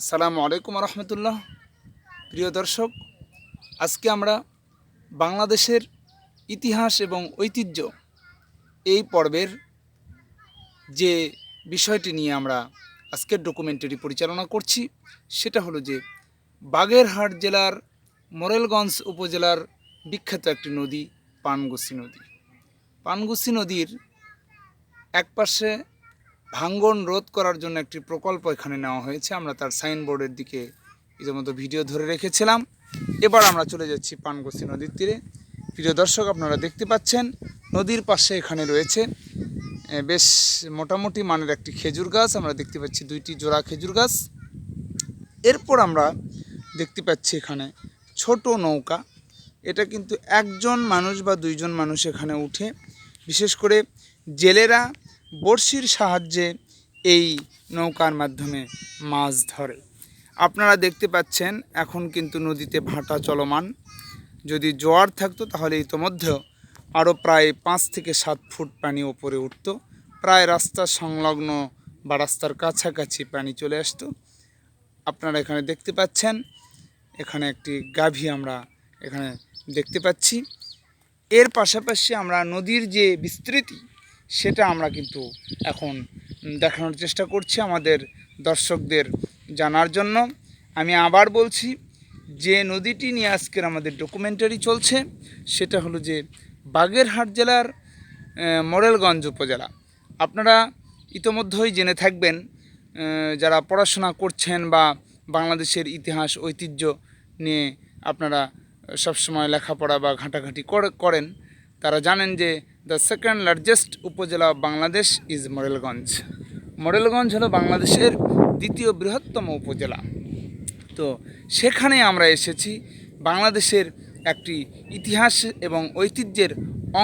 আসসালামু আলাইকুম রহমতুল্লাহ প্রিয় দর্শক, আজকে আমরা বাংলাদেশের ইতিহাস এবং ঐতিহ্য এই পর্বের যে বিষয়টি নিয়ে আমরা আজকের ডকুমেন্টারি পরিচালনা করছি, সেটা হলো যে বাগেরহাট জেলার মোরেলগঞ্জ উপজেলার বিখ্যাত একটি নদী পানগুসি নদী। পানগুসি নদীর একপাশে ভাঙ্গন রোধ করার জন্য একটি প্রকল্প এখানে নেওয়া হয়েছে। আমরা তার সাইনবোর্ডের দিকে ইতিমধ্যে ভিডিও ধরে রেখেছিলাম। এবার আমরা চলে যাচ্ছি পানগসি নদীর তীরে। প্রিয় দর্শক, আপনারা দেখতে পাচ্ছেন, নদীর পাশে এখানে রয়েছে বেশ মোটামুটি মানের একটি খেজুর গাছ। আমরা দেখতে পাচ্ছি দুইটি জোড়া খেজুর গাছ। এরপর আমরা দেখতে পাচ্ছি এখানে ছোট নৌকা। এটা কিন্তু একজন মানুষ বা দুইজন মানুষ এখানে উঠে, বিশেষ করে জেলেরা বড়শির সাহায্যে এই নৌকার মাধ্যমে মাছ ধরে। আপনারা দেখতে পাচ্ছেন, এখন কিন্তু নদীতে ভাটা চলমান। যদি জোয়ার থাকতো, তাহলে ইতোমধ্যেও আরও প্রায় পাঁচ থেকে সাত ফুট পানি ওপরে উঠতো। প্রায় রাস্তার সংলগ্ন বা রাস্তার কাছাকাছি পানি চলে আসতো। আপনারা এখানে দেখতে পাচ্ছেন, এখানে একটি গাভী আমরা এখানে দেখতে পাচ্ছি। এর পাশাপাশি আমরা নদীর যে বিস্তৃতি সেটা আমরা কিন্তু এখন দেখানোর চেষ্টা করছি আমাদের দর্শকদের জানার জন্য। আমি আবার বলছি, যে নদীটি নিয়ে আজকের আমাদের ডকুমেন্টারি চলছে, সেটা হলো যে বাগেরহাট জেলার মোরেলগঞ্জ উপজেলা। আপনারা ইতোমধ্যেই জেনে থাকবেন যারা পড়াশোনা করছেন বা বাংলাদেশের ইতিহাস, ঐতিহ্য নিয়ে আপনারা সবসময় লেখাপড়া বা ঘাঁটাঘাঁটি করে- করেন, তারা জানেন যে দ্য সেকেন্ড লার্জেস্ট উপজেলা বাংলাদেশ ইজ মোরেলগঞ্জ মোরেলগঞ্জ হলো বাংলাদেশের দ্বিতীয় বৃহত্তম উপজেলা। তো সেখানে আমরা এসেছি বাংলাদেশের একটি ইতিহাস এবং ঐতিহ্যের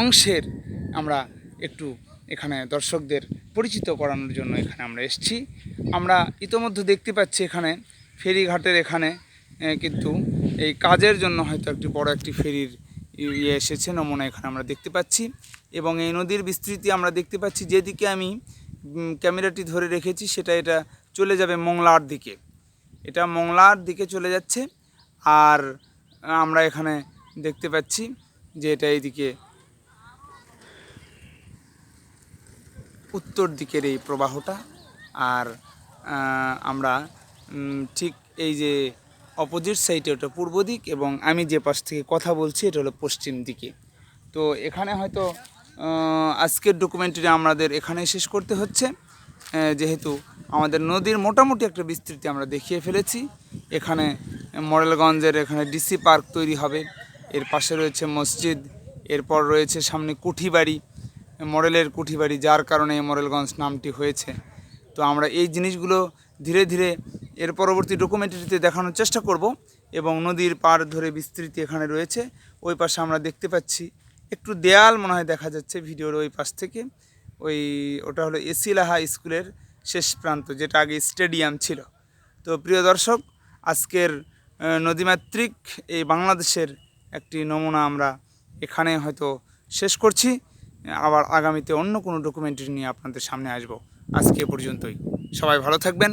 অংশের আমরা একটু এখানে দর্শকদের পরিচিত করানোর জন্য এখানে আমরা এসেছি। আমরা ইতোমধ্যে দেখতে পাচ্ছি এখানে ফেরিঘাটের এখানে কিন্তু এই কাজের জন্য হয়তো একটি বড় একটি ফেরির ইয়ে এসেছে, নমুনা এখানে আমরা দেখতে পাচ্ছি। এবং এই নদীর বিস্তৃতি আমরা দেখতে পাচ্ছি, যেদিকে আমি ক্যামেরাটি ধরে রেখেছি, সেটা এটা চলে যাবে মোংলার দিকে। এটা মোংলার দিকে চলে যাচ্ছে, আর আমরা এখানে দেখতে পাচ্ছি যে এটা এইদিকে উত্তর দিকের এই প্রবাহটা। আর আমরা ঠিক এই যে অপোজিট সাইডে ওটা পূর্ব দিক এবং আমি যে পাশ থেকে কথা বলছি, এটা হলো পশ্চিম দিকে। তো এখানে হয়তো আজকের ডকুমেন্টারি আমাদের এখানে শেষ করতে হচ্ছে। যেহেতু আমাদের নদীর মোটামুটি একটা বিস্তৃতি আমরা দেখিয়ে ফেলেছি। এখানে মডেলগঞ্জের এখানে ডিসি পার্ক তৈরি হবে। এর পাশে রয়েছে মসজিদ, এরপর রয়েছে সামনে কুঠিবাড়ি। মডেলের কুঠিবাড়ি, যার কারণে মডেলগঞ্জ নামটি হয়েছে। তো আমরা এই জিনিসগুলো ধীরে ধীরে এর পরবর্তী ডকুমেন্টারিতে দেখানোর চেষ্টা করব এবং নদীর পার ধরে বিস্তৃতি এখানে রয়েছে। ওই পাশে আমরা দেখতে পাচ্ছি, একটু দেয়াল মনে হয় দেখা যাচ্ছে ভিডিওর ওই পাশ থেকে। ওই, ওটা হলো এসিলাহা স্কুলের শেষ প্রান্ত, যেটা আগে স্টেডিয়াম ছিল। তো প্রিয় দর্শক, আজকের নদীমাতৃক, এই বাংলাদেশের একটি নমুনা আমরা এখানে হয়তো শেষ করছি। আবার আগামীতে অন্য কোনো ডকুমেন্টারি নিয়ে আপনাদের সামনে আসব। আজকে পর্যন্তই। সবাই ভালো থাকবেন।